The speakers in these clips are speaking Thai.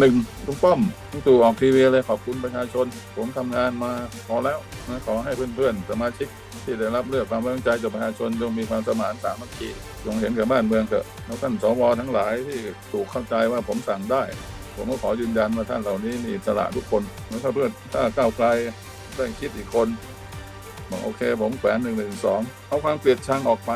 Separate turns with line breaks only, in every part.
หนึ่งลุงป้อมลุงตู่ออกทีวีเลยขอบคุณประชาชน ผมทำงานมาพอแล้วนะขอให้เพื่อนๆ สมาชิกที่ได้รับเลือกความไว้วางใจจากประชาชนจงมีความสมานสามัคคีจงเห็นกับบ้านเมืองเถอะแล้วท่านสวทั้งหลายที่ถูกเข้าใจว่าผมสั่งได้ ผมก็ขอยืนยันว่าท่านเหล่านี้มีอิสระทุกคนแล้วถ้าเพื่อนถ้าก้าวไกลได้คิดอีกคนบอกโอเค ผมแขวนหนึ่งหนึ่งสองเอาความเกลียดชังออกไป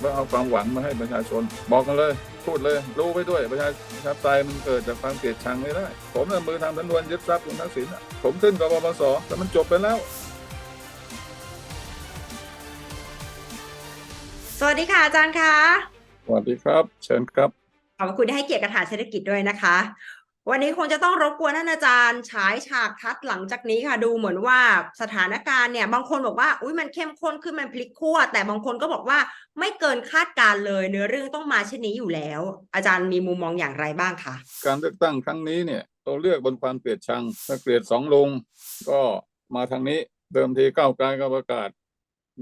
แล้วเอาความหวังมาให้ประชาชน บอกกันเลย พูดเลย รู้ไปด้วยประชาประชาธิปไตยมันเกิดจากความเกลียดชังไม่ได้ ผมน่ะมือทำสำนวนยึดทรัพย์คุณทักษิณน่ะผมขึ้นกับปปสแต่มันจบไปแล้ว
สวัสดีค่ะอาจารย์คะ
สวัสดีครับ เชิญครับ
ขอบคุณที่ให้เกียรติกระถางเศรษฐกิจด้วยนะคะ วันนี้คงจะต้องรบกวนท่านอาจารย์ฉายฉากทัดหลังจากนี้ค่ะ ดูเหมือนว่าสถานการณ์เนี่ย บางคนบอกว่าอุ้ยมันเข้มข้นขึ้นมันพลิกขั้วแต่บางคนก็บอกว่าไม่เกินคาดการเลยเนื้อเรื่องต้องมาเช่นนี้อยู่แล้ว อาจารย์มีมุมมองอย่างไรบ้างคะ
การเลือกตั้งครั้งนี้เนี่ยเราเลือกบนความเกลียดชังถ้าเกลียดสองลุงก็มาทางนี้เดิมทีก้าวไกลก็ประกาศ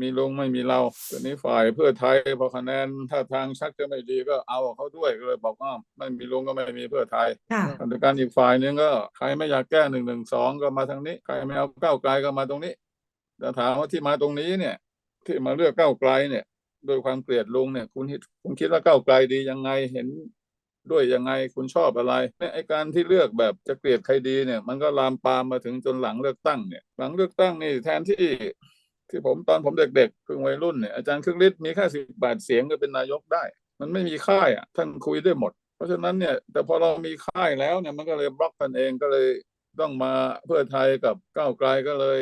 มีลุงไม่มีเราตอนนี้ฝ่ายเพื่อไทยพอคะแนนถ้าทางชักจะไม่ดีก็เอาเขาด้วยก็เลยบอกว่าไม่มีลุงก็ไม่มีเพื่อไทย
ค่ะ
ขณะเดียวกันอีกฝ่ายหนึงก็ใครไม่อยากแก้หนึ่งหนึ่งสองก็มาทางนี้ ใครไม่เอาก้าวไกลก็มาตรงนี้แต่ถามว่าที่มาตรงนี้เนี่ย ที่มาเลือกก้าวไกลเนี่ย โดวยความเกลียดลุงเนี่ย คุณคิดคุณคิดว่าก้าวไกลดียังไงเห็นด้วยยังไงคุณชอบอะไรเนี่ยไอการที่เลือกแบบจะเกลียดใครดีเนี่ย มันก็ลามปามมาถึงจนหลังเลือกตั้งเนี่ย หลังเลือกตั้งนี่แทนที่ ที่ผมตอนผมเด็กๆเพิ่งวัยรุ่นเนี่ยอาจารย์ครึ่งฤทธิ์มีแค่สิบแปดเสียงก็เป็นนายกได้ มันไม่มีค่ายอะท่านคุยได้หมด เพราะฉะนั้นเนี่ย แต่พอเรามีค่ายแล้วเนี่ยมันก็เลยบล็อกกันเองก็เลยต้องมาเพื่อไทยกับก้าวไกลก็เลย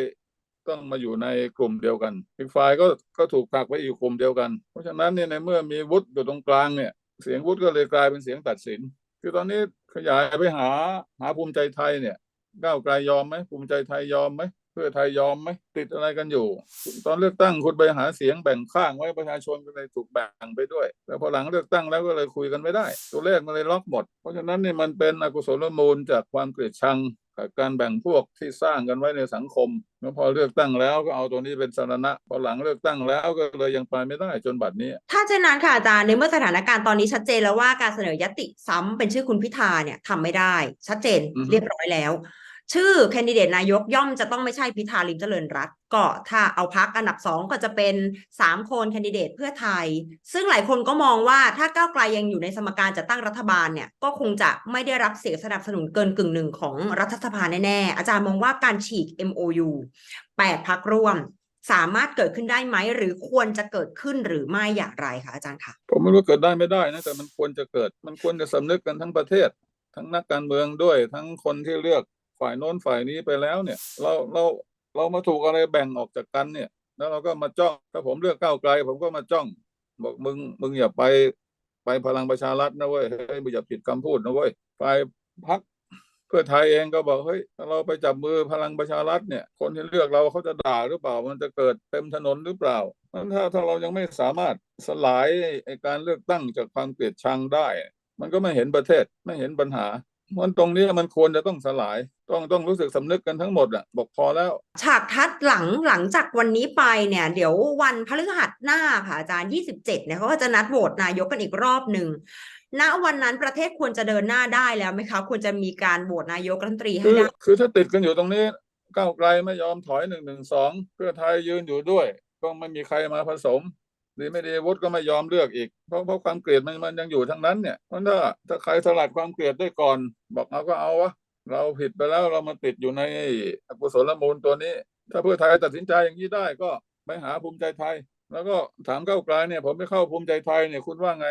ต้องมาอยู่ในกลุ่มเดียวกันอีกฝ่ายก็ก็ถูกผลักไว้อยู่กลุ่มเดียวกัน เพราะฉะนั้นเนี่ยในเมื่อมีวุฒิอยู่ตรงกลางเนี่ย เสียงวุฒิก็เลยกลายเป็นเสียงตัดสิน คือตอนนี้ขยายไปหาหาภูมิใจไทยเนี่ยก้าวไกลยอมไหมภูมิใจไทยยอมไหม เพื่อไทยยอมไหมติดอะไรกันอยู่ ตอนเลือกตั้งคุณไปหาเสียงแบ่งข้างไว้ประชาชนก็เลยถูกแบ่งไปด้วย แต่พอหลังเลือกตั้งแล้วก็เลยคุยกันไม่ได้ ตัวเลขมันเลยล็อกหมด เพราะฉะนั้นนี่มันเป็นอกุศลมูลจากความเกลียดชังกับการแบ่งพวกที่สร้างกันไว้ในสังคมแล้วพอเลือกตั้งแล้วก็เอาตัวนี้เป็นสาระพอหลังเลือกตั้งแล้วก็เลยยังไปไม่ได้จนบัดนี้
ถ้าเช่นนั้นค่ะอาจารย์ในเมื่อสถานการณ์ตอนนี้ชัดเจนแล้วว่าการเสนอยติซ้ำเป็นชื่อคุณพิธาเนี่ยทำไม่ได้ ชัดเจน
อือฮึ
เรียบร้อยแล้ว ชื่อแคนดิเดตนายกย่อมจะต้องไม่ใช่พิธาลิมเจริญรัตก็ถ้าเอาพักอันดับสองก็จะเป็นสามคนแคนดิเดตเพื่อไทย ซึ่งหลายคนก็มองว่าถ้าก้าวไกลยังอยู่ในสมการจัดตั้งรัฐบาลเนี่ยก็คงจะไม่ได้รับเสียงสนับสนุนเกินกึ่งหนึ่งของรัฐสภาแน่ๆอาจารย์มองว่าการฉีก MOU แปดพักร่วมสามารถเกิดขึ้นได้ไหม หรือควรจะเกิดขึ้นหรือไม่อย่างไรคะอาจารย์คะ
ผมไม่รู้เกิดได้ไม่ได้นะแต่มันควรจะเกิด มันควรจะสำนึกกันทั้งประเทศ ทั้งนักการเมืองด้วย ทั้งคนที่เลือก ฝ่ายโน้นฝ่ายนี้ไปแล้วเนี่ย เราเราเรามาถูกอะไรแบ่งออกจากกันเนี่ย แล้วเราก็มาจ้องถ้าผมเลือกก้าวไกล ผมก็มาจ้อง บอกมึงมึงอย่าไปไปพลังประชารัฐนะเว้ยเฮ้ยมึงอย่าผิดคำพูดนะเว้ยฝ่ายพักเพื่อไทยเองก็บอกเฮ้ยถ้าเราไปจับมือพลังประชารัฐเนี่ย คนที่เลือกเราเขาจะด่าหรือเปล่า มันจะเกิดเต็มถนนหรือเปล่านั้นถ้าถ้าเรายังไม่สามารถสลายการเลือกตั้งจากความเกลียดชังได้ มันก็ไม่เห็นประเทศไม่เห็นปัญหา มันตรงนี้มันควรจะต้องสลาย ต้องต้องรู้สึกสำนึกกันทั้งหมดอะ บอกพอแล้ว
ฉากทัดหลังหลังจากวันนี้ไปเนี่ย เดี๋ยววันพฤหัสหน้าค่ะอาจารย์ 27เนี่ยเขาก็จะนัดโหวตนายกกันอีกรอบหนึ่งณวันนั้นประเทศควรจะเดินหน้าได้แล้วไหมคะควรจะมีการโหวตนายกรัฐมนตรีให้
คือ
ได้
คือถ้าติดกันอยู่ตรงนี้ก้าวไกลไม่ยอมถอยหนึ่งหนึ่งสองเพื่อไทยยืนอยู่ด้วย ก็ไม่มีใครมาผสม ดีไม่ดีวุฒิก็ไม่ยอมเลือกอีก เพราะเพราะความเกลียดมันมันยังอยู่ทั้งนั้นเนี่ยเพราะถ้าถ้าใครสลัดความเกลียดได้ก่อน บอกเอาก็เอาวะเราผิดไปแล้วเรามาติดอยู่ในอกุศลมูลตัวนี้ ถ้าเพื่อไทยตัดสินใจอย่างนี้ได้ก็ไปหาภูมิใจไทย แล้วก็ถามเก้าไกลเนี่ย ผมไม่เข้าภูมิใจไทยเนี่ยคุณว่าไง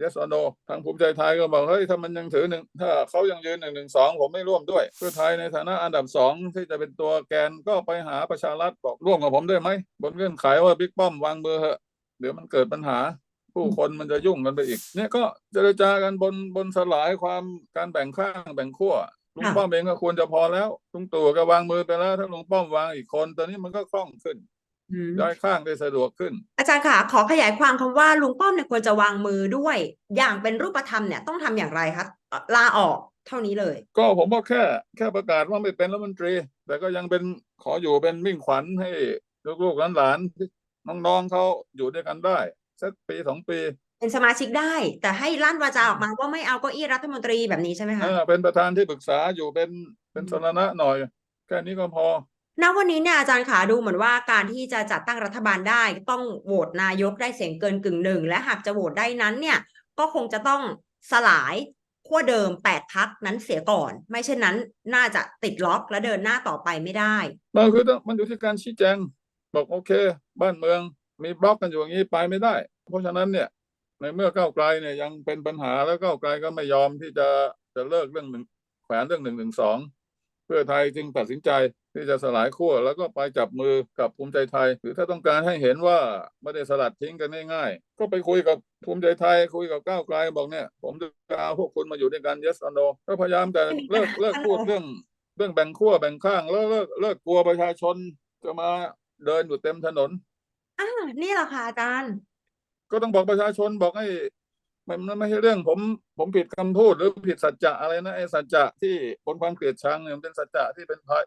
yes or no ทางภูมิใจไทยก็บอกเฮ้ยถ้ามันยังถือหนึ่งถ้าเขายังยืนหนึ่งหนึ่งสองผมไม่ร่วมด้วย เพื่อไทยในฐานะอันดับสองที่จะเป็นตัวแกนก็ไปหาประชารัฐบอกร่วมกับผมได้ไหมบนเงื่อนไขว่าบิ๊กป้อมวางมือเหอะเดี๋ยวมันเกิดปัญหา ผู้คนมันจะยุ่งกันไปอีก เนี่ยก็เจรจากันบนบนสลายความการแบ่งข้างแบ่งขั้วลุงป้อมเองก็ควรจะพอแล้วลุงตู่ก็วางมือไปแล้วถ้าลุงป้อมวางอีกคน ตอนนี้มันก็คล่องขึ้น ย้ายข้างได้สะดวกขึ้น
อาจารย์ค่ะ ขอขยายความคำว่าลุงป้อมเนี่ยควรจะวางมือด้วย อย่างเป็นรูปธรรมเนี่ยต้องทำอย่างไรคะเอ่อลาออกเท่านี้เลย
ก็ผมว่าแค่แค่ประกาศว่าไม่เป็นรัฐมนตรี แต่ก็ยังเป็นขออยู่เป็นมิ่งขวัญให้ลูกๆหลานๆน้องๆเขาอยู่ด้วยกันได้สักปีสองปี
เป็นสมาชิกได้ แต่ให้ลั่นวาจาออกมาว่าไม่เอาเก้าอี้รัฐมนตรีแบบนี้ใช่ไหมคะ
เออเป็นประธานที่ปรึกษาอยู่เป็นเป็นสรณะหน่อย แค่นี้ก็พอ
ณวันนี้เนี่ยอาจารย์ขาดูเหมือนว่าการที่จะจัดตั้งรัฐบาลได้ต้องโหวตนายกได้เสียงเกินกึ่งหนึ่งและหากจะโหวตได้นั้นเนี่ยก็คงจะต้องสลายขั้วเดิมแปดพักนั้นเสียก่อน ไม่เช่นนั้นน่าจะติดล็อกและเดินหน้าต่อไปไม่ได้
มันคือต้องมันอยู่ที่การชี้แจงบอกโอเค บ้านเมืองมีบล็อกกันอยู่อย่างนี้ไปไม่ได้ เพราะฉะนั้นเนี่ยในเมื่อก้าวไกลเนี่ยยังเป็นปัญหาแล้วก้าวไกลก็ไม่ยอมที่จะจะเลิกเรื่องหนึ่งแขวนเรื่องหนึ่งหนึ่งสองเพื่อไทยจึงตัดสินใจ ที่จะสลายขั้วแล้วก็ไปจับมือกับภูมิใจไทย หรือถ้าต้องการให้เห็นว่าไม่ได้สลัดทิ้งกันง่ายๆ ก็ไปคุยกับภูมิใจไทย คุยกับก้าวไกลบอกเนี่ย ผมจะเอาพวกคุณมาอยู่ด้วยกัน yes or no ก็พยายามแต่เลิกเลิกพูดเรื่องเรื่องแบ่งขั้วแบ่งข้างแล้วเลิกเลิกกลัวประชาชนจะมาเดินอยู่เต็มถนน
อ่านี่แหละค่ะอาจารย์
ก็ต้องบอกประชาชนบอกให้มันมันไม่ใช่เรื่องผมผมผิดคำพูดหรือผิดสัจจะอะไรนะไอ้สัจจะที่คนความเกลียดชังเนี่ยมันเป็นสัจจะที่เป็นภัย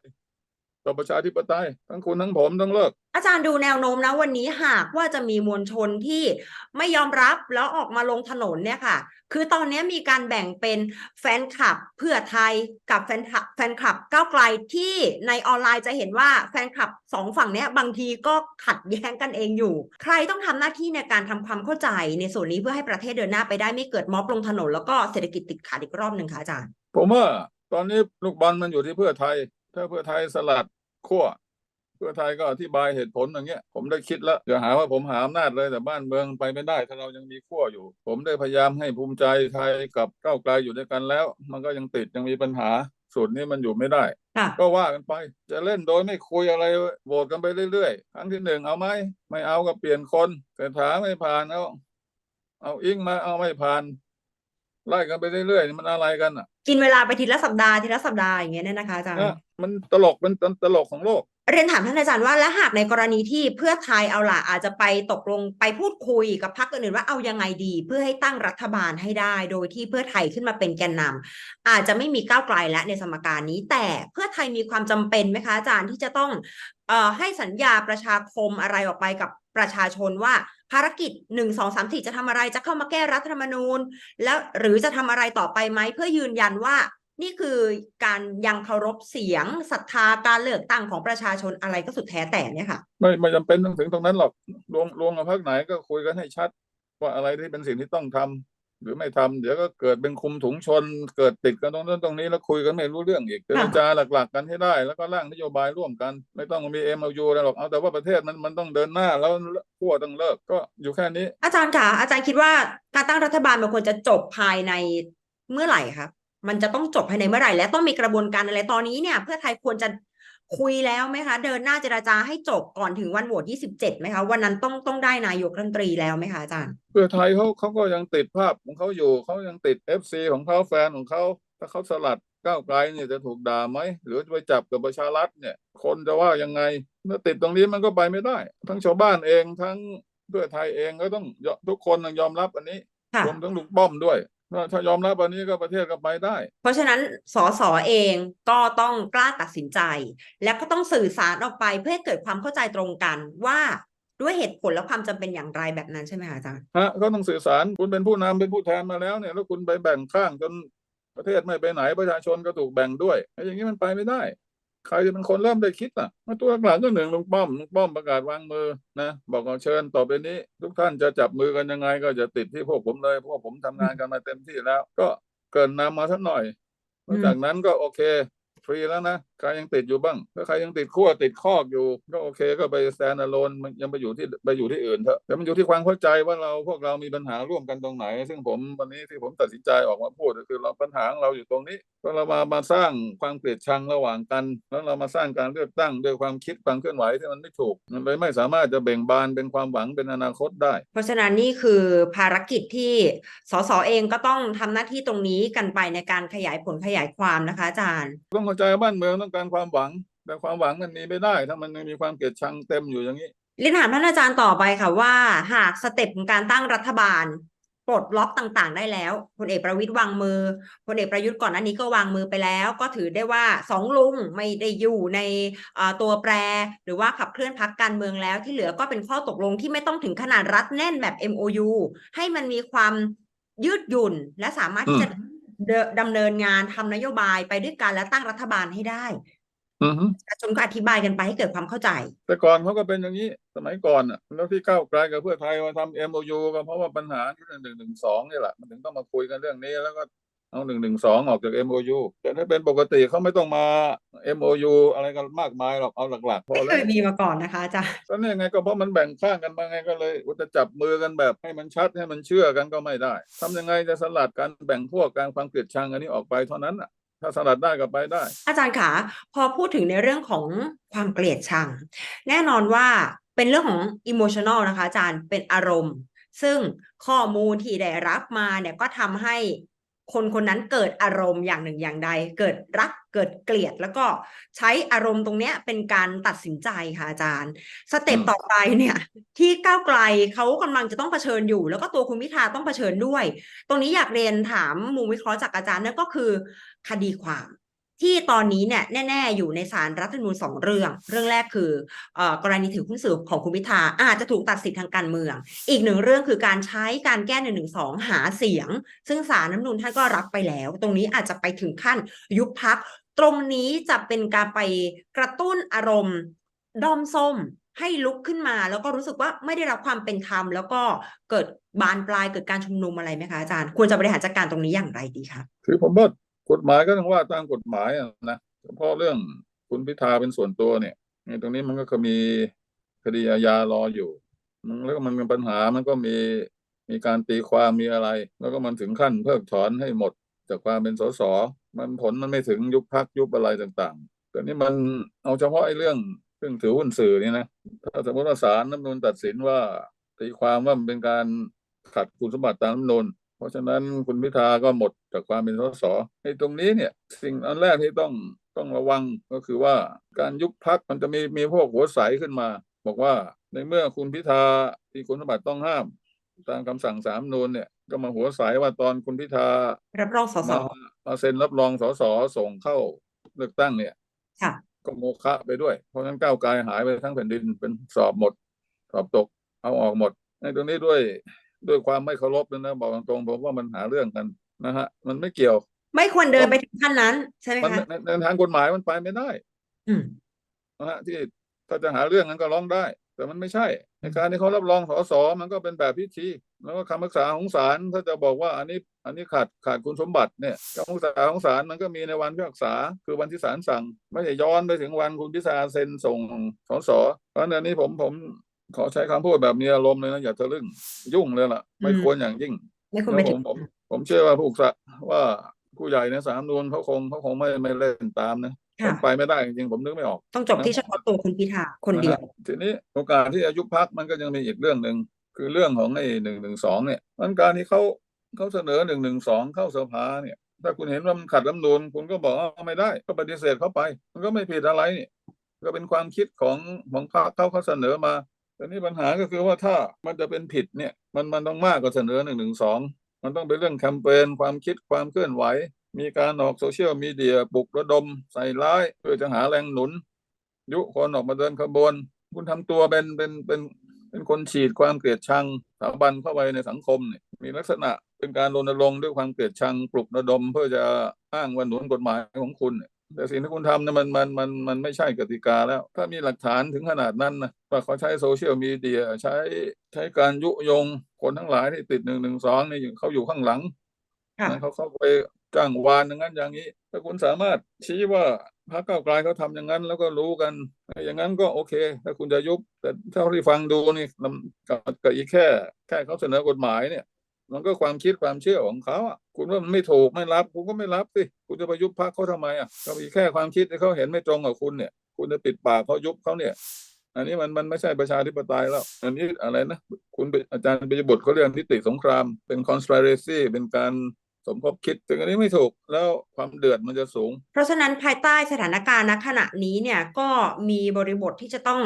ต่อประชาธิปไตย ทั้งคุณทั้งผมต้องเลิก
อาจารย์ดูแนวโน้มนะวันนี้หากว่าจะมีมวลชนที่ไม่ยอมรับแล้วออกมาลงถนนเนี่ยค่ะ คือตอนนี้มีการแบ่งเป็นแฟนคลับเพื่อไทยกับแฟนคลับแฟนคลับก้าวไกลที่ในออนไลน์จะเห็นว่าแฟนคลับสองฝั่งเนี้ยบางทีก็ขัดแย้งกันเองอยู่ ใครต้องทำหน้าที่ในการทำความเข้าใจในส่วนนี้เพื่อให้ประเทศเดินหน้าไปได้ไม่เกิดม็อบลงถนนแล้วก็เศรษฐกิจติดขัดอีกรอบหนึ่งค่ะอาจารย์
ผมว่าตอนนี้ลูกบอลมันอยู่ที่เพื่อไทย ถ้าเพื่อไทยสลัดขั้วเพื่อไทยก็อธิบายเหตุผลอย่างเงี้ย ผมได้คิดแล้วอย่าหาว่าผมหาอำนาจเลยแต่บ้านเมืองไปไม่ได้ ถ้าเรายังมีขั้วอยู่ ผมได้พยายามให้ภูมิใจไทยกับก้าวไกลอยู่ด้วยกันแล้ว มันก็ยังติดยังมีปัญหาสูตรนี้มันอยู่ไม่ได้
ค่ะ
ก็ว่ากันไป จะเล่นโดยไม่คุยอะไรโหวตกันไปเรื่อยๆ ครั้งที่หนึ่งเอาไหม ไม่เอาก็เปลี่ยนคนแต่ถามไม่ผ่านเอาเอาอิงมาเอาไม่ผ่าน ไล่กันไปเรื่อยๆนี่มันอะไรกันอะ
กินเวลาไปทีละสัปดาห์ทีละสัปดาห์อย่างเงี้ยเนี่ยนะคะอาจารย์
นะมันตลกเป็นตลกของโลก
เรียนถามท่านอาจารย์ว่าแล้วหากในกรณีที่เพื่อไทยเอาล่ะอาจจะไปตกลงไปพูดคุยกับพรรคอื่นๆว่าเอายังไงดี เพื่อให้ตั้งรัฐบาลให้ได้ โดยที่เพื่อไทยขึ้นมาเป็นแกนนำอาจจะไม่มีก้าวไกลและในสมการนี้ แต่เพื่อไทยมีความจำเป็นไหมคะอาจารย์ที่จะต้องเอ่อให้สัญญาประชาคมอะไรออกไปกับประชาชนว่า ภารกิจหนึ่งสองสามสี่จะทำอะไรจะเข้ามาแก้รัฐธรรมนูญ แล้วหรือจะทำอะไรต่อไปไหมเพื่อยืนยันว่านี่คือการยังเคารพเสียงศรัทธาการเลือกตั้งของประชาชนอะไรก็สุดแท้แต่เนี่ยค่ะ
ไม่ไม่จำเป็นต้องถึงตรงนั้นหรอกรวมรวมกับพรรคไหนก็คุยกันให้ชัด ว่าอะไรที่เป็นสิ่งที่ต้องทำ หรือไม่ทำเดี๋ยวก็เกิดเป็นคุมถุงชน เกิดติดกันตรงนั้นตรงนี้แล้วคุยกันไม่รู้เรื่องอีกเจรจาหลัก ๆ กันให้ได้ แล้วก็ร่างนโยบายร่วมกัน ไม่ต้องมี MOU อะไรหรอกเอาแต่ว่าประเทศมันมันต้องเดินหน้าแล้วขั้วต้องเลิกก็อยู่แค่นี้
อาจารย์คะอาจารย์คิดว่าการตั้งรัฐบาลมันควรจะจบภายในเมื่อไหร่ครับมันจะต้องจบภายในเมื่อไหร่ และต้องมีกระบวนการอะไรตอนนี้เนี่ย เพื่อไทยควรจะ คุยแล้วไหมคะ เดินหน้าเจรจาให้จบก่อนถึงวันโหวต27ไหมคะวันนั้นต้องต้องได้นายกรัฐมนตรีแล้วไหมคะอาจารย์
เพื่อไทยเขาเขาก็ยังติดภาพของเขาอยู่เขายังติด FC ของเขาแฟนของเขาถ้าเขาสลัดก้าวไกลเนี่ยจะถูกด่าไหมหรือจะไปจับกับประชารัฐเนี่ย คนจะว่ายังไงถ้าติดตรงนี้มันก็ไปไม่ได้ ทั้งชาวบ้านเองทั้งเพื่อไทยเองก็ต้องยอทุกคนต้องยอมรับอันนี้
ค่ะ
รวมทั้งลุงป้อมด้วย ถ้าถ้ายอมรับอันนี้ก็ประเทศก็ไปได้
เพราะฉะนั้นสสเองก็ต้องกล้าตัดสินใจ และก็ต้องสื่อสารออกไปเพื่อให้เกิดความเข้าใจตรงกันว่าด้วยเหตุผลและความจำเป็นอย่างไรแบบนั้นใช่ไหมคะอาจารย์
ฮะก็ต้องสื่อสารคุณเป็นผู้นำเป็นผู้แทนมาแล้วเนี่ยแล้วคุณไปแบ่งข้างจนประเทศไม่ไปไหนประชาชนก็ถูกแบ่งด้วยไอ้อย่างนี้มันไปไม่ได้ ใครจะเป็นคนเริ่มได้คิดอะมาตัวหลังก็หนึ่งลุงป้อมลุงป้อมประกาศวางมือนะบอกเอาเชิญต่อไปนี้ ทุกท่านจะจับมือกันยังไง ก็จะติดที่พวกผมเลยเพราะว่าผมทำงานกันมาเต็มที่แล้ว ก็เกินนำมาสักหน่อยหลังจากนั้นก็โอเค ฟรีแล้วนะ ใครยังติดอยู่บ้าง ถ้าใครยังติดขั้วติดคอกอยู่ ก็โอเคก็ไป stand alone มันยังไปอยู่ที่ไปอยู่ที่อื่นเถอะแต่มันอยู่ที่ความเข้าใจว่าเราพวกเรามีปัญหาร่วมกันตรงไหน ซึ่งผมวันนี้ที่ผมตัดสินใจออกมาพูดก็คือเราปัญหาของเราอยู่ตรงนี้ก็เรามามาสร้างความเกลียดชังระหว่างกัน แล้วเรามาสร้างการเลือกตั้งด้วยความคิดความเคลื่อนไหวที่มันไม่ถูกมันเลยไม่สามารถจะเบ่งบานเป็นความหวังเป็นอนาคตได้
เพราะฉะนั้นนี่คือภารกิจที่สสเองก็ต้องทำหน้าที่ตรงนี้กันไปในการขยายผลขยายความนะคะอาจารย์
ต้องเข้าใจบ้านเมืองต้องการความหวัง แต่ความหวังมันมีไม่ได้ ถ้ามันยังมีความเกลียดชังเต็มอยู่อย่างนี้
เรียนถามท่านอาจารย์ต่อไปค่ะว่า หากสเต็ปของการตั้งรัฐบาลปลดล็อกต่างๆ ได้แล้วพลเอกประวิตยวางมือพลเอกประยุทธ์ก่อนหน้านี้ก็วางมือไปแล้ว ก็ถือได้ว่าสองลุงไม่ได้อยู่ในตัวแปร หรือว่าขับเคลื่อนพักการเมืองแล้วที่เหลือก็เป็นข้อตกลงที่ไม่ต้องถึงขนาดรัดแน่นแบบ MOU ให้มันมีความยืดหยุ่นและสามารถที่จะ ดดำเนินงานทำนโยบายไปด้วยกันและตั้งรัฐบาลให้ได้
อือฮึ
ประชาชนก็อธิบายกันไปให้เกิดความเข้าใจ
แต่ก่อนเขาก็เป็นอย่างนี้สมัยก่อนอะแล้วที่ก้าวไกลกับเพื่อไทยมาทำ MOU ก็เพราะว่าปัญหาที่เรื่องหนึ่งหนึ่งสองนี่แหละมันถึงต้องมาคุยกันเรื่องนี้แล้วก็ เอาหนึ่งหนึ่งสองออกจาก MOU แต่ถ้าเป็นปกติเขาไม่ต้องมา MOU อะไรกันมากมายหรอกเอาหลักๆพอ
ไม่
แล้
เควยมีมาก่อนนะคะอาจารย์
ก็เนี่ยไงก็เพราะมันแบ่งข้างกันมาไงก็เลยจะจับมือกันแบบให้มันชัดให้มันเชื่อกันก็ไม่ได้ทำยังไงจะสลัดการแบ่งพวกการความเกลียดชังอันนี้ออกไปเท่านั้นอะถ้าสลัดได้ก็ไปได้
อาจารย์คะพอพูดถึงในเรื่องของความเกลียดชัง แน่นอนว่าเป็นเรื่องของ emotional นะคะอาจารย์เป็นอารมณ์ ซึ่งข้อมูลที่ได้รับมาเนี่ยก็ทำให้ คนคนนั้นเกิดอารมณ์อย่างหนึ่งอย่างใด เกิดรักเกิดเกลียด แล้วก็ใช้อารมณ์ตรงเนี้ยเป็นการตัดสินใจค่ะอาจารย์ สเต็ป
อืม
ต่อไปเนี่ย ที่ก้าวไกลเขากำลังจะต้องเผชิญอยู่ แล้วก็ตัวคุณพิธาต้องเผชิญด้วย ตรงนี้อยากเรียนถามมุมวิเคราะห์จากอาจารย์นั่นก็คือ คดีความ ที่ตอนนี้เนี่ยแน่ ๆ อยู่ในศาลรัฐธรรมนูญสองเรื่อง เรื่องแรกคืออกรณีถือหุ้นสื่อของคุณพิธาอาจจะถูกตัดสิทธิ์ทางการเมือง อีกหนึ่งเรื่องคือการใช้การแก้หนึ่งหนึ่งสองหาเสียง ซึ่งศาลน้ำนูนท่านก็รับไปแล้ว ตรงนี้อาจจะไปถึงขั้นยุบพัก ตรงนี้จะเป็นการไปกระตุ้นอารมณ์ดอมส้มให้ลุกขึ้นมา แล้วก็รู้สึกว่าไม่ได้รับความเป็นธรรมแล้วก็เกิดบานปลายเกิดการชุมนุมอะไรไหมคะอาจารย์ ควรจะบริหารจัดการตรงนี้อย่างไรดีคะ
คือผมว่า กฎหมายก็ต้องว่าตามกฎหมายอะนะเฉพาะเรื่องคุณพิธาเป็นส่วนตัวเนี่ยในตรงนี้มันก็มีคดีอาญารออยู่แล้วก็มันมีปัญหามันก็มีมีการตีความมีอะไร แล้วก็มันถึงขั้นเพิกถอนให้หมด จากความเป็นสสมันผลมันไม่ถึงยุบพักยุบอะไรต่างๆแต่นี่มันเอาเฉพาะไอ้เรื่องเรื่องถือหุ้นสื่อนี่นะถ้าสมมติว่าศาลน้ำนูนตัดสินว่าตีความว่ามันเป็นการขัดคุณสมบัติตามน้ำนูน เพราะฉะนั้นคุณพิธาก็หมดจากความเป็นสสในตรงนี้เนี่ยสิ่งอันแรกที่ต้องต้องระวังก็คือว่าการยุบพักมันจะมีมีพวกหัวใสขึ้นมา บอกว่าในเมื่อคุณพิธาที่คุณสมบัติต้องห้าม ตามคำสั่งสามนูนเนี่ยก็มาหัวใสว่าตอนคุณพิธา
รับรองสส
มามาเซ็นรับรองสสส่งเข้าเลือกตั้งเนี่ย
ค่ะ
ก็โมฆะไปด้วย เพราะฉะนั้นก้าวไกลหายไปทั้งแผ่นดินเป็นสอบหมด สอบตกเอาออกหมด ในตรงนี้ด้วย ด้วยความไม่เคารพนะนะบอกตรงๆผมว่ามันหาเรื่องกันนะฮะ มันไม่เกี่ยว
ไม่ควรเดินไปถึงขั้นนั้น ใช่ไหม
มัน
คะ
ในในทางกฎหมายมันไปไม่ได้
อืม
นะฮะที่ถ้าจะหาเรื่องนั้นก็ร้องได้ แต่มันไม่ใช่ในการที่เขารับรองสสมันก็เป็นแบบพิธี แล้วก็คำพิพากษาของศาลถ้าจะบอกว่าอันนี้อันนี้ขาดขาดคุณสมบัติเนี่ยคำพิพากษาของศาลมันก็มีในวันพิพากษาคือวันที่ศาลสั่ง ไม่ใช่ย้อนไปถึงวันคุณพิธาเซ็นส่งสสเพราะฉะนั้นอันนี้ผมผม ขอใช้คำพูดแบบมีอารมณ์เลยนะอย่าทะลึ่งยุ่งเลยล่ะ ไม่ควรอย่างยิ่ง
ไม่ควร
แล้
ไป
วผ
ถึ
ม
ง
ผมผมเชื่อว่าผู้ศึกษาว่าผู้ใหญ่ในสามนูนเขาคงเขาคงไม่ไม่เล่นตามนะ
ค่ะ
ไปไม่ได้จริงๆผมนึกไม่ออก
ต้องจบที่เฉพาะตัวคุณพิธาคนเดียวะ
ฮะทีนี้โอกาสที่จะยุบพักมันก็ยังมีอีกเรื่องหนึ่งคือเรื่องของไอ้หนึ่งหนึ่งสองเนี่ยมันการที่เขาเขาเสนอหนึ่งหนึ่งสองเข้าสภาเนี่ย ถ้าคุณเห็นว่ามันขัดรัฐธรรมนูญคุณก็บอกว่าไม่ได้ ก็ปฏิเสธเข้าไป มันก็ไม่ผิดอะไรนี่ก็เป็นความคิดของของพรรคเขาเขาเสนอมา แต่นี่ปัญหาก็คือว่าถ้ามันจะเป็นผิดเนี่ย มันมันต้องมากกว่าเสนอหนึ่งหนึ่งสองมันต้องเป็นเรื่องแคมเปญความคิดความเคลื่อนไหว มีการออกโซเชียลมีเดียปลุกระดม ใส่ร้ายเพื่อจะหาแรงหนุน ยุคนออกมาเดินขบวน คุณทำตัวเป็นเป็นเป็นเป็นคนฉีดความเกลียดชังสถาบันเข้าไปในสังคมเนี่ยมีลักษณะเป็นการรณรงค์ด้วยความเกลียดชังปลุกระดม เพื่อจะอ้างว่าหนุนกฎหมายของคุณเนี่ย แต่สิ่งที่คุณทำเนี่ยมันมันมันมันไม่ใช่กติกาแล้ว ถ้ามีหลักฐานถึงขนาดนั้นนะว่าเขาใช้โซเชียลมีเดียใช้ใช้การยุยงคนทั้งหลายที่ติดหนึ่งหนึ่งสองเนี่ยเขาอยู่ข้างหลัง
ค่ะ
นะเขาเข้าไปจ้างวานอย่างนั้นอย่างนี้ ถ้าคุณสามารถชี้ว่าพรรคก้าวไกลเขาทำอย่างนั้น แล้วก็รู้กัน อย่างนั้นก็โอเค ถ้าคุณจะยุบแต่เท่าที่ฟังดูนี่ลำกับกับอีกแค่ แค่เขาเสนอกฎหมายเนี่ย มันก็ความคิดความเชื่อของเขาอะคุณว่ามันไม่ถูกไม่รับคุณก็ไม่รับสิคุณจะไปยุบพรรคเขาทำไมอะก็มีแค่ความคิดที่เขาเห็นไม่ตรงกับคุณเนี่ย คุณจะปิดปากเขายุบเขาเนี่ย อันนี้มันมันไม่ใช่ประชาธิปไตยแล้ว อันนี้อะไรนะ คุณอาจารย์ปิยบุตรเขาเรียกนิติสงคราม เป็น conspiracy เป็นการ สมคบคิดแต่อันนี้ไม่ถูกแล้วความเดือดมันจะสูง
เพราะฉะนั้นภายใต้สถานการณ์ณขณะนี้เนี่ยก็มีบริบทที่จะต้อง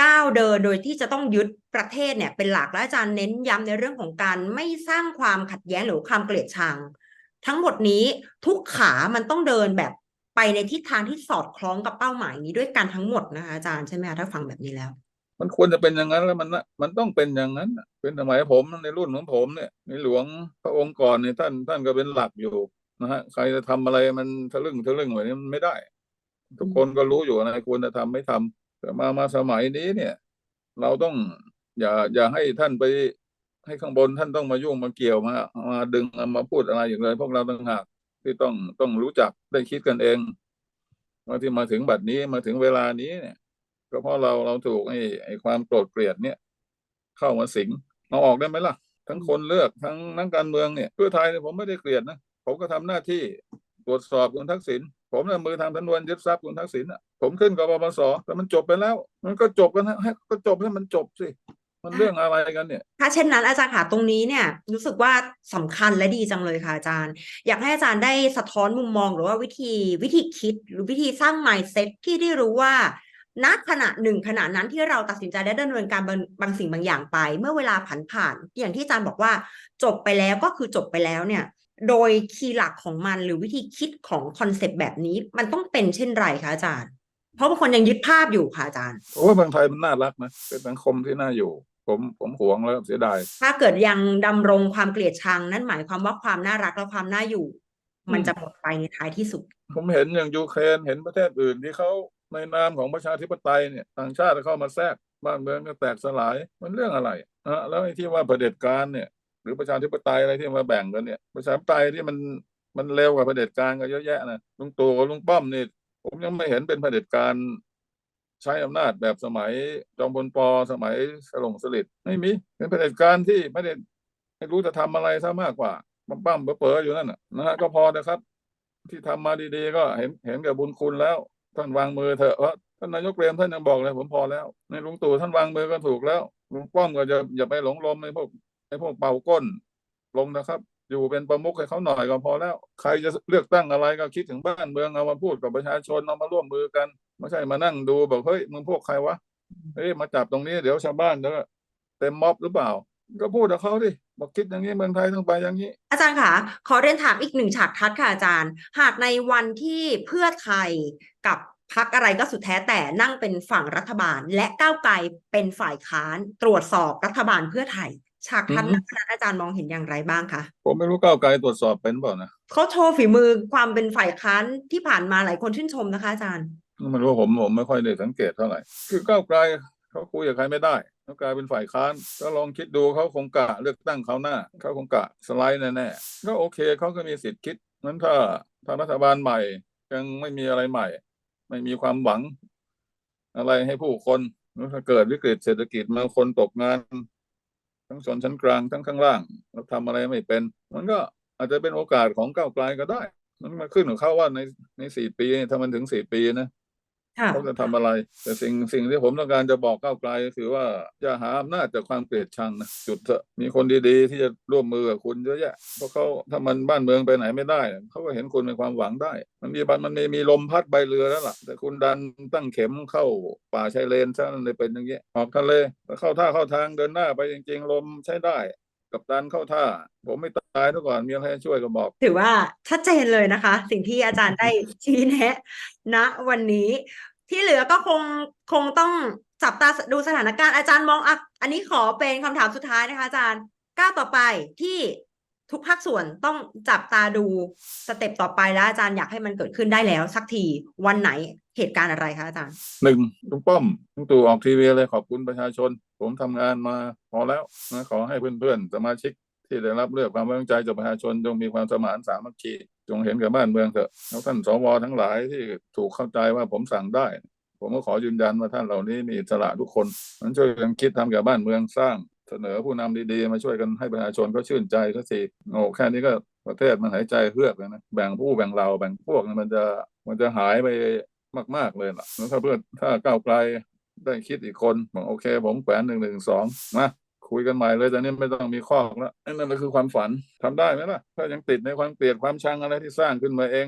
ก้าวเดินโดยที่จะต้องยึดประเทศเนี่ยเป็นหลักและอาจารย์เน้นย้ำในเรื่องของการไม่สร้างความขัดแย้งหรือความเกลียดชัง ทั้งหมดนี้ทุกขามันต้องเดินแบบไปในทิศทางที่สอดคล้องกับเป้าหมายนี้ด้วยกันทั้งหมดนะคะอาจารย์ใช่ไหมคะถ้าฟังแบบนี้แล้ว
มันควรจะเป็นอย่างนั้นแล้วมันน่ะมันต้องเป็นอย่างนั้น เป็นสมัยผมในรุ่นของผมเนี่ยในหลวงพระองค์ก่อนเนี่ยท่านท่านก็เป็นหลักอยู่นะฮะใครจะทำอะไรมันทะลึ่งทะลึ่งแบบนี้มันไม่ได้ ทุกคนก็รู้อยู่อะควรจะทำไม่ทำแต่มามาสมัยนี้เนี่ย เราต้องอย่าอย่าให้ท่านไปให้ข้างบนท่านต้องมายุ่งมาเกี่ยวมามาดึงมาพูดอะไรอย่างไรพวกเราต่างหากที่ต้องต้องรู้จักได้คิดกันเองว่าที่มาถึงบัดนี้มาถึงเวลานี้เนี่ย ก็เพราะเราเราถูกไอ้ไอ้ความโกรธเกลียดเนี่ย เข้ามาสิงเอาออกได้ไหมล่ะ ทั้งคนเลือกทั้งนักการเมืองเนี่ยเพื่อไทยเนี่ยผมไม่ได้เกลียดนะผมก็ทำหน้าที่ตรวจสอบคุณทักษิณผมเนี่ยมือทำสำนวนยึดทรัพย์คุณทักษิณอะผมขึ้นกับปปสแต่มันจบไปแล้ว มันก็จบกันนะให้ก็จบให้มันจบสิมันเรื่องอะไรกันเนี่ย
ถ้าเช่นนั้นอาจารย์ค่ะตรงนี้เนี่ย รู้สึกว่าสำคัญและดีจังเลยค่ะอาจารย์ อยากให้อาจารย์ได้สะท้อนมุมมองหรือว่าวิธีวิธีคิดหรือวิธีสร้าง mindset ที่ได้รู้ว่า ณขณะหนึ่งขณะนั้นที่เราตัดสินใจได้ดำเนินการบางบางสิ่งบางอย่างไป เมื่อเวลาผ่านผ่านๆอย่างที่อาจารย์บอกว่า จบไปแล้วก็คือจบไปแล้วเนี่ย โดยคีย์หลักของมันหรือวิธีคิดของคอนเซปต์แบบนี้มันต้องเป็นเช่นไรคะอาจารย์ เพราะบางคนยังยึดภาพอยู่ค่ะอาจารย์
โอ้ยเมืองไทยมันน่ารักนะเป็นสังคมที่น่าอยู่ผมผมหวงแล้วเสียดาย
ถ้าเกิดยังดำรงความเกลียดชัง นั่นหมายความว่าความน่ารักและความน่าอยู่ มันจะหมดไปในท้ายที่สุด
ผมเห็นอย่างยูเครนเห็นประเทศอื่นที่เขา ในนามของประชาธิปไตยเนี่ยต่างชาติเข้ามาแทรกบ้านเมืองก็แตกสลายมันเรื่องอะไรนะแล้วไอ้ที่ว่าเผด็จการเนี่ยหรือประชาธิปไตยอะไรที่มาแบ่งกันเนี่ยประชาธิปไตยที่มันมันเร็วกว่าเผด็จการก็เยอะแยะนะลุงตู่กับลุงป้อมนี่ผมยังไม่เห็นเป็นเผด็จการใช้อำนาจแบบสมัยจอมพลปอสมัยสลงสลิดไม่มีเป็นเผด็จการที่ไม่ได้ไม่รู้จะทำอะไรซะมากกว่าปั๊มปั้มเป๋ออยู่นั่นนะนะฮะก็พอนะครับ ที่ทำมาดีๆ ก็เห็นเห็นกับบุญคุณแล้ว ท่านวางมือเถอะเพราะท่านนายกเรียมท่านยังบอกเลยผมพอแล้ว ในลุงตู่ท่านวางมือก็ถูกแล้วลุงป้อมก็จะอย่าไปหลงลมในพวกในพวกเป่าก้นลงนะครับ อยู่เป็นประมุขให้เขาหน่อยก็พอแล้ว ใครจะเลือกตั้งอะไรก็คิดถึงบ้านเมืองเอามาพูดกับประชาชนเอามาร่วมมือกันไม่ใช่มานั่งดูบอกเฮ้ยมึงพวกใครวะเฮ้ยมาจับตรงนี้เดี๋ยวชาวบ้านเดี๋ยวเต็มม็อบหรือเปล่า ก็พูดกับเขาดิบอกคิดอย่างนี้เมืองไทยต้องไปอย่างนี้
อาจารย์ค่ะ ขอเรียนถามอีกหนึ่งฉากทัดค่ะอาจารย์ หากในวันที่เพื่อไทยกับพักอะไรก็สุดแท้แต่นั่งเป็นฝั่งรัฐบาล และก้าวไกลเป็นฝ่ายค้าน ตรวจสอบรัฐบาลเพื่อไทย ฉากทัด
อือฮึ
นั้นอาจารย์มองเห็นอย่างไรบ้างคะ
ผมไม่รู้ก้าวไกลตรวจสอบเป็นเปล่านะ
เขาโชว์ฝีมือความเป็นฝ่ายค้านที่ผ่านมาหลายคนชื่นชมนะคะอาจารย์
ไม่รู้ผมผมไม่ค่อยได้สังเกตเท่าไหร่คือก้าวไกลเขาคุยกับใครไม่ได้ เขากลายเป็นฝ่ายค้านก็ลองคิดดูเขาคงกะเลือกตั้งเขาหน้าเขาคงกะสไลด์แน่ๆก็โอเคเขาก็มีสิทธิ์คิดงั้นถ้าถ้ารัฐบาลใหม่ ยังไม่มีอะไรใหม่ ไม่มีความหวัง อะไรให้ผู้คนแล้วถ้าเกิดวิกฤตเศรษฐกิจมาคนตกงาน ทั้งชนชั้นกลางทั้งข้างล่างแล้วทำอะไรไม่เป็น มันก็อาจจะเป็นโอกาสของก้าวไกลก็ได้ มันมาขึ้นกับเขาว่าในในสี่ปีถ้ามันถึงสี่ปีนะ เขาจะทำอะไร แต่สิ่งสิ่งที่ผมต้องการจะบอกก้าวไกลก็คือว่าอย่าหาอำนาจจากความเกลียดชังนะจุดเถอะมีคนดีๆ ที่จะร่วมมือกับคุณเยอะแยะเพราะเขาถ้ามันบ้านเมืองไปไหนไม่ได้ เขาก็เห็นคุณเป็นความหวังได้ มันมีบันมันมีมีลมพัดใบเรือแล้วล่ะ แต่คุณดันตั้งเข็มเข้าป่าชายเลนซะเลยเป็นอย่างเงี้ยออกทะเลแล้วเข้าท่าเข้าทางเดินหน้าไปจริง ๆ ลมใช้ได้ กับดันเข้าท่า ผมไม่ตายซะก่อนมีอะไรช่วยก็บอก
ถือว่าชัดเจนเลยนะคะ สิ่งที่อาจารย์ได้ชี้แนะณวันนี้ ที่เหลือก็คงคงต้องจับตาดูสถานการณ์อาจารย์มองอะอันนี้ขอเป็นคำถามสุดท้ายนะคะ อาจารย์ก้าวต่อไปที่ ทุกภาคส่วนต้องจับตาดูสเต็ปต่อไปแล้วอาจารย์อยากให้มันเกิดขึ้นได้แล้ว สักทีวันไหนเหตุการณ์อะไรคะอาจารย์
หนึ่งลุงป้อมลุงตู่ออกทีวีเลยขอบคุณประชาชน ผมทำงานมาพอแล้วนะขอให้เพื่อนๆสมาชิกที่ได้รับเลือกความไว้วางใจจากประชาชนจงมีความสมานสามัคคีจงเห็นกับบ้านเมืองเถอะแล้วท่านสวทั้งหลายที่ถูกเข้าใจว่าผมสั่งได้ ผมก็ขอยืนยันว่าท่านเหล่านี้มีอิสระทุกคนมันช่วยกันคิดทำกับบ้านเมืองสร้าง เสนอผู้นำดีๆ มาช่วยกันให้ประชาชนเขาชื่นใจสักทีโอ้แค่นี้ก็ประเทศมันหายใจเฮือกแล้วนะแบ่งผู้แบ่งเราแบ่งพวกนี่มันจะมันจะหายไปมาก ๆเลยล่ะแล้วถ้าเพื่อนถ้าก้าวไกลได้คิดอีกคนบอกโอเค ผมแขวนหนึ่งหนึ่งสองมาคุยกันใหม่เลยแต่นี่ไม่ต้องมีข้อแล้วนั่นแหละคือความฝันทำได้ไหมล่ะ ถ้ายังติดในความเกลียดความชังอะไรที่สร้างขึ้นมาเอง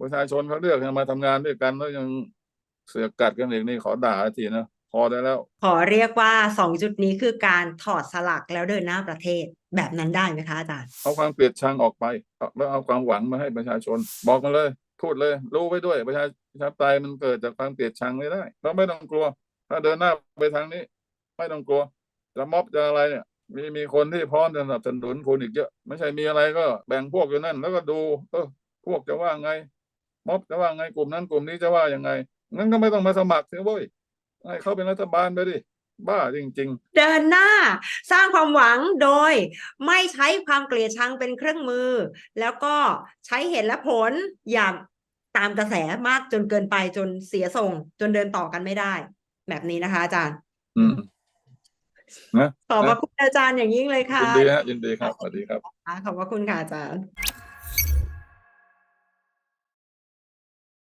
ประชาชนเขาเลือกมาทำงานด้วยกันแล้วยังเสือกกัดกันอีกนี่ขอด่าทีนะ พอได้แล้ว
ขอเรียกว่าสองจุดนี้คือการถอดสลักแล้วเดินหน้าประเทศแบบนั้นได้ไหมคะอาจารย์
เอาความเกลียดชังออกไปเอาแล้วเอาความหวังมาให้ประชาชน บอกมาเลย พูดเลย รู้ไว้ด้วยประชาประชาธิปไตยมันเกิดจากความเกลียดชังไม่ได้ เราไม่ต้องกลัว ถ้าเดินหน้าไปทางนี้ ไม่ต้องกลัวจะม็อบจะอะไรเนี่ยมีมีคนที่พร้อมจะสนับสนุนคุณอีกเยอะ ไม่ใช่มีอะไรก็แบ่งพวกอยู่นั่น แล้วก็ดูเออพวกจะว่าไงม็อบจะว่าไงกลุ่มนั้นกลุ่มนี้จะว่ายังไงงั้นก็ไม่ต้องมาสมัครสิเว้ย ให้เขาเป็นรัฐบาลไปดิบ้าจริง ๆ
เดินหน้า สร้างความหวังโดยไม่ใช้ความเกลียดชังเป็นเครื่องมือ แล้วก็ใช้เหตุและผลอย่าตามกระแสมากจนเกินไปจนเสียทรง จนเดินต่อกันไม่ได้ แบบนี้นะคะ อาจารย์
อืมนะ
ขอบพระคุณอาจารย์อย่างยิ่งเลยค่ะ
ยินดีฮะยินดีครับสวัสดีครับ
ขอบพระคุณค่ะอาจารย์